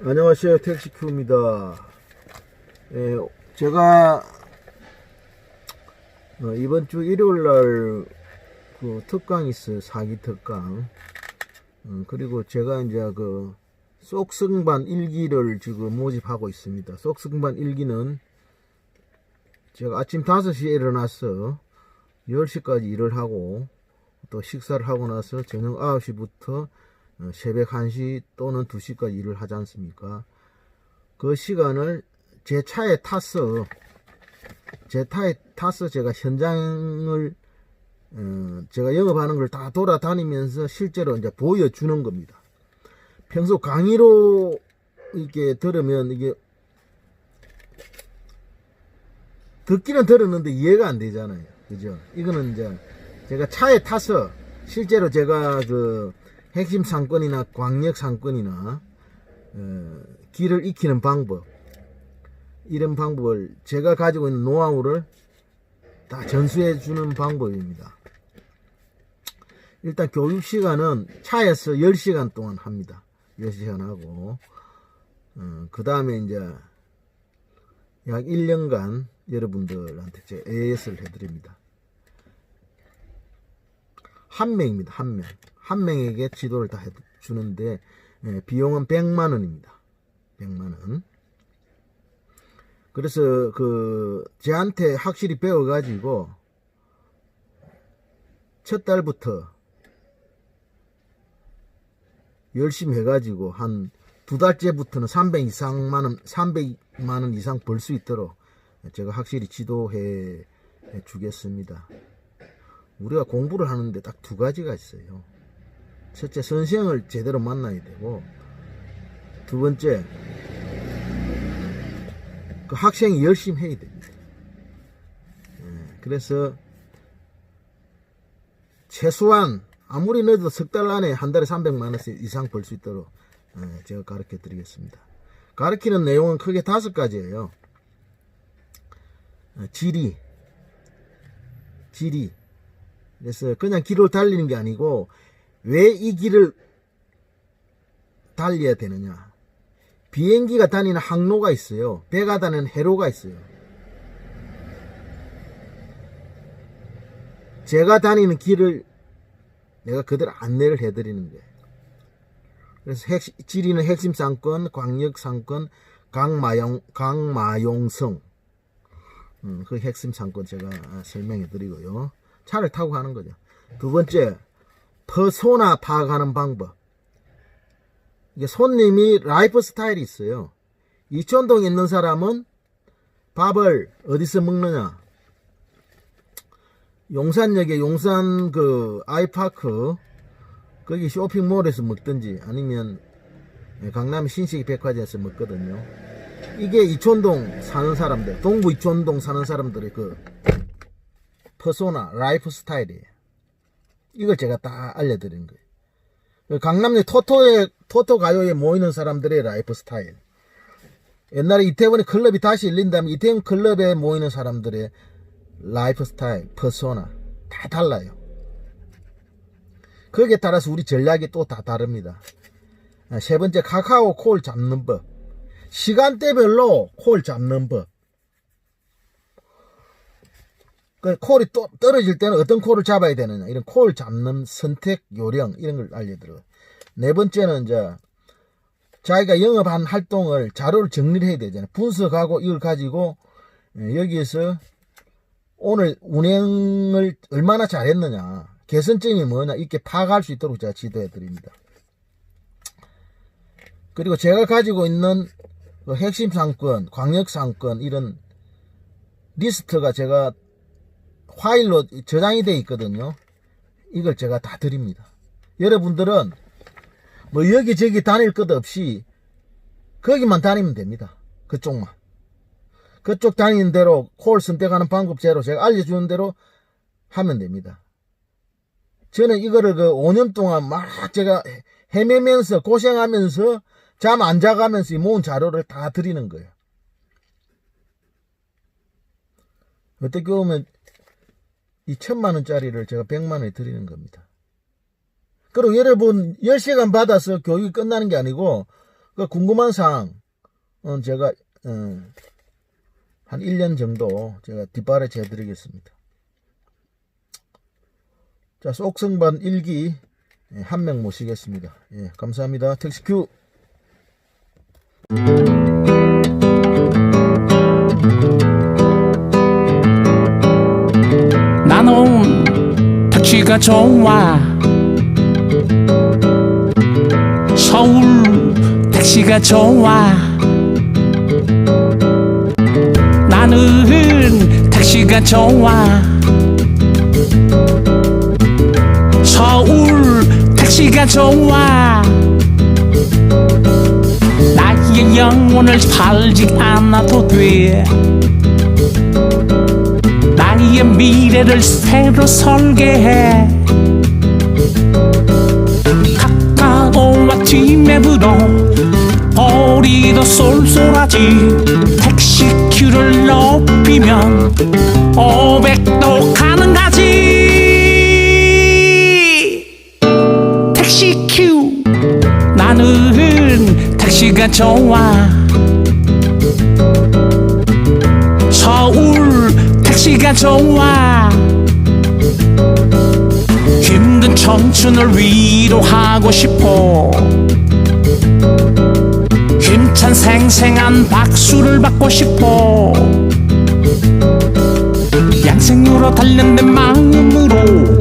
안녕하세요 택시큐입니다. 예, 제가 어, 이번 주 일요일날 그 특강 있어요 사기 특강. 음, 그리고 제가 이제 그 쏙승반 일기를 지금 모집하고 있습니다. 쏙승반 일기는 제가 아침 5시에 일어나서 10시까지 일을 하고 또 식사를 하고 나서 저녁 9시부터 어, 새벽 1시 또는 2시까지 일을 하지 않습니까? 그 시간을 제 차에 타서 제 차에 타서 제가 현장을 어, 제가 영업하는 걸 다 돌아다니면서 실제로 이제 보여주는 겁니다. 평소 강의로 이렇게 들으면 이게 듣기는 들었는데 이해가 안 되잖아요. 그죠? 이거는 이제 제가 차에 타서 실제로 제가 그 핵심 상권이나 광역 상권이나 어, 길을 익히는 방법 이런 방법을 제가 가지고 있는 노하우를 다 전수해 주는 방법입니다. 일단 교육 시간은 차에서 10시간 동안 합니다. 10시간 하고 어, 그 다음에 이제 약 1년간 여러분들한테 제 AS를 해드립니다. 한 명입니다. 한 명. 한 명에게 지도를 다 해주는데 예, 비용은 100만 원입니다. 100만 원. 그래서 그 저한테 확실히 배워 가지고 첫 달부터 열심히 해 가지고 한 두 달째부터는 300 이상만 원, 300만 원 이상 벌 수 있도록 제가 확실히 지도해 주겠습니다. 우리가 공부를 하는데 딱 두 가지가 있어요. 첫째, 선생을 제대로 만나야 되고, 두 번째, 그 학생이 열심히 해야 됩니다. 예, 그래서, 최소한, 아무리 늦어도 석 달 안에 한 달에 300만원 이상 벌 수 있도록 예, 제가 가르쳐 드리겠습니다. 가르치는 내용은 크게 다섯 가지예요. 어, 지리, 지리. 그래서 그냥 길을 달리는 게 아니고 왜 이 길을 달려야 되느냐. 비행기가 다니는 항로가 있어요. 배가 다니는 해로가 있어요. 제가 다니는 길을 내가 그대로 안내를 해드리는 거예요. 그래서 핵, 지리는 핵심 상권, 광역 상권, 강마용, 강마용성. 음, 그 핵심 상권 제가 설명해 드리고요. 차를 타고 가는 거죠. 두 번째, 퍼소나 파악하는 방법. 이게 손님이 라이프 스타일이 있어요. 이천동에 있는 사람은 밥을 어디서 먹느냐? 용산역에 용산 그 아이파크 거기 쇼핑몰에서 먹든지 아니면 강남 신식 백화점에서 먹거든요. 이게 이촌동 사는 사람들, 동부 이촌동 사는 사람들의 그 퍼소나, 라이프 스타일이에요. 이걸 제가 다 알려드린 거예요. 그 강남역 토토에, 토토 가요에 모이는 사람들의 라이프 스타일. 옛날에 이태원의 클럽이 다시 열린다면 이태원 클럽에 모이는 사람들의 라이프 스타일, 퍼소나. 다 달라요. 거기에 따라서 우리 전략이 또 다 다릅니다. 아, 세 번째, 카카오 콜 잡는 법. 시간대별로 콜 잡는 법. 그 콜이 또 떨어질 때는 어떤 콜을 잡아야 되느냐 이런 콜 잡는 선택 요령 이런 걸 알려드려요. 네 번째는 이제 자기가 영업한 활동을 자료를 정리를 해야 되잖아요. 분석하고 이걸 가지고 예, 여기에서 오늘 운행을 얼마나 잘했느냐 개선점이 뭐냐 이렇게 파악할 수 있도록 제가 지도해 드립니다. 그리고 제가 가지고 있는 그 핵심 상권, 광역 상권 이런 리스트가 제가 파일로 저장이 되어 있거든요. 이걸 제가 다 드립니다. 여러분들은 뭐 여기저기 다닐 것 없이 거기만 다니면 됩니다. 그쪽만. 그쪽 다니는 대로 콜 선택하는 방법제로 제가 알려주는 대로 하면 됩니다. 저는 이거를 그 5년 동안 막 제가 헤매면서 고생하면서 잠 안 자가면서 모은 자료를 다 드리는 거예요. 어떻게 보면 이 천만 원짜리를 제가 백만 원에 드리는 겁니다. 그리고 여러분 10시간 받아서 교육이 끝나는 게 아니고 그 궁금한 사항 은 제가 어, 한 1년 정도 제가 뒷바라지 해드리겠습니다. 자, 속성반 1기 한 명 모시겠습니다. 예, 감사합니다. 택시 큐. 택시가 좋아. 서울 택시가 좋아. 나는 택시가 좋아. 서울 택시가 좋아. 나의 영혼을 팔지 않아도 돼 나의 미래를 새로 설계해. 카카오와 티맵으로 거리도 쏠쏠하지. 택시큐를 높이면 500도 가능하지. 택시큐. 나는 택시가 좋아 택시가 좋아. 힘든 청춘을 위로하고 싶어. 힘찬 생생한 박수를 받고 싶어. 양생으로 단련된 마음으로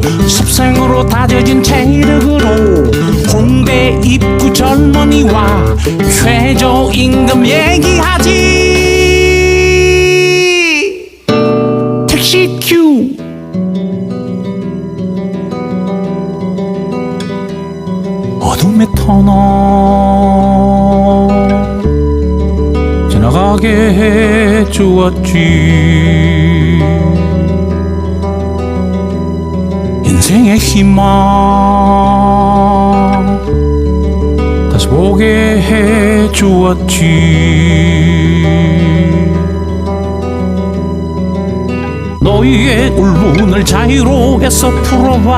해주었지. 인생의 희망. 다시 보게 해주었지. 너희의 울분을 자유로에서 풀어봐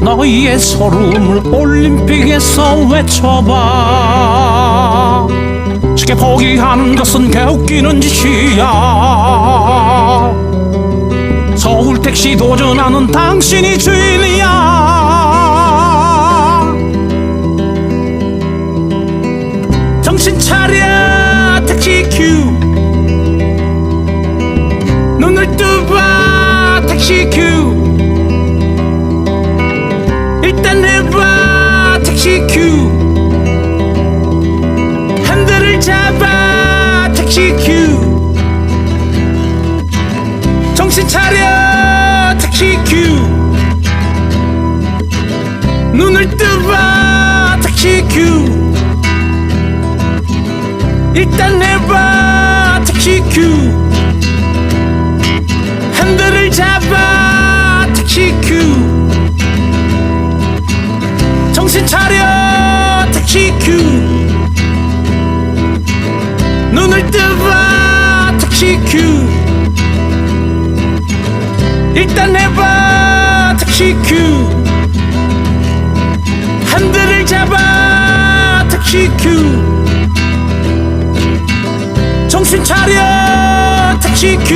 너희의 서름을 올림픽에서 외쳐봐 쉽게 포기하는 것은 개웃기는 짓이야. 서울 택시 도전하는 당신이 주인이야. 정신 차려 택시 큐. 눈을 뜨봐 택시 큐 택시 큐. 정신 차려 택시 큐.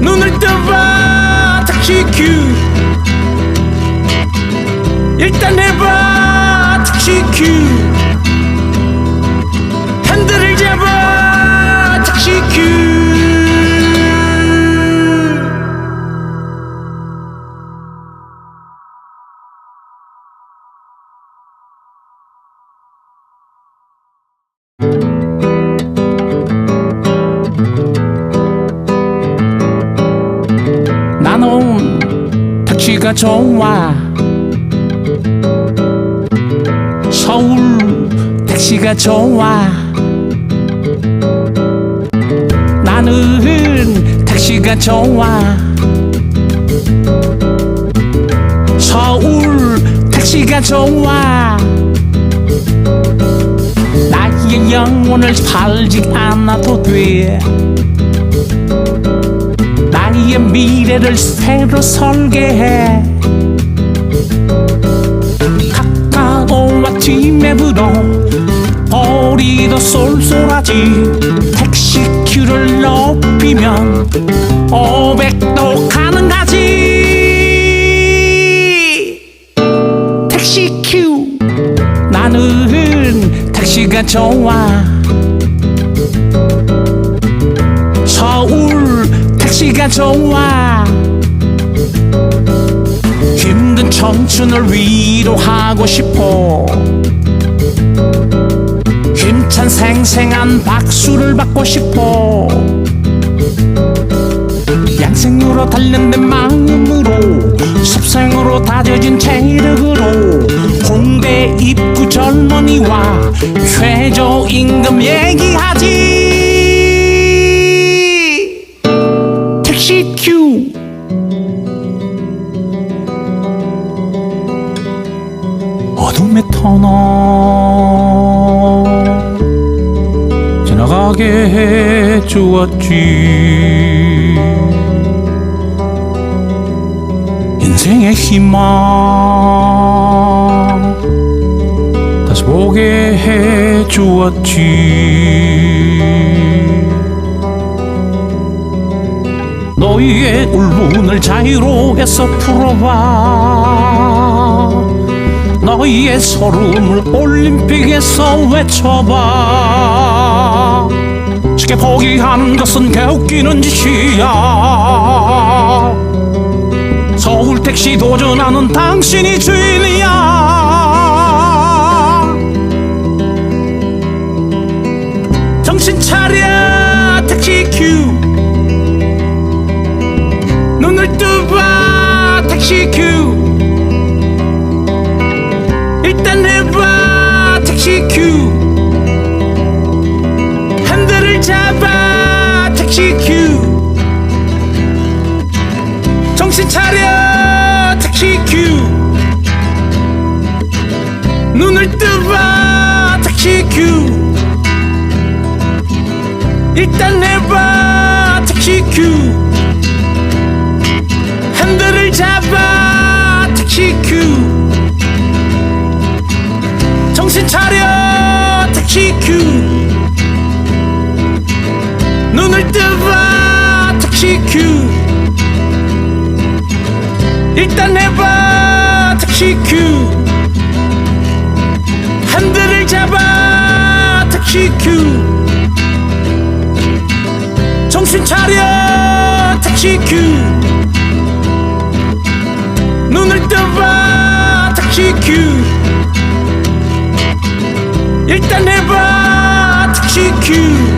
눈을 떠봐 택시 큐. 일단 해봐 택시 큐 택시가 좋아. 서울 택시가 좋아. 나는 택시가 좋아. 서울 택시가 좋아. 나의 영혼을 팔지 않아도 돼 나의 미래를 새로 설계해. 아침에 불어 머리도 쏠쏠하지? 택시 큐를 높이면 500도 가능하지? 택시 큐. 나는 택시가 좋아 택시가 좋아. 힘든 청춘을 위로하고 싶어. 힘찬 생생한 박수를 받고 싶어. 양생으로 단련된 마음으로 습생으로 다져진 체력으로 홍대 입구 젊은이와 최저임금 얘기하지 주었지. 인생의 희망. 다시 보게 해 주었지. 너희의 울분을 자유로에서 풀어봐. 너희의 서름을 올림픽에서 외쳐봐 쉽게 포기하는 것은 개웃기는 짓이야. 서울 택시 도전하는 당신이 주인이야. 정신 차려 택시 큐. 눈을 뜨봐 택시 큐. 일단 해봐 택시 큐 큐. 핸들을 잡아 택시 큐. 정신 차려 택시 큐. 눈을 뜨봐 택시 큐. 일단 해봐 택시 큐. 핸들을 잡아 택시 큐. 정신 차려 택시 큐. 눈을 떠봐 택시 큐. 일단 해봐 택시 큐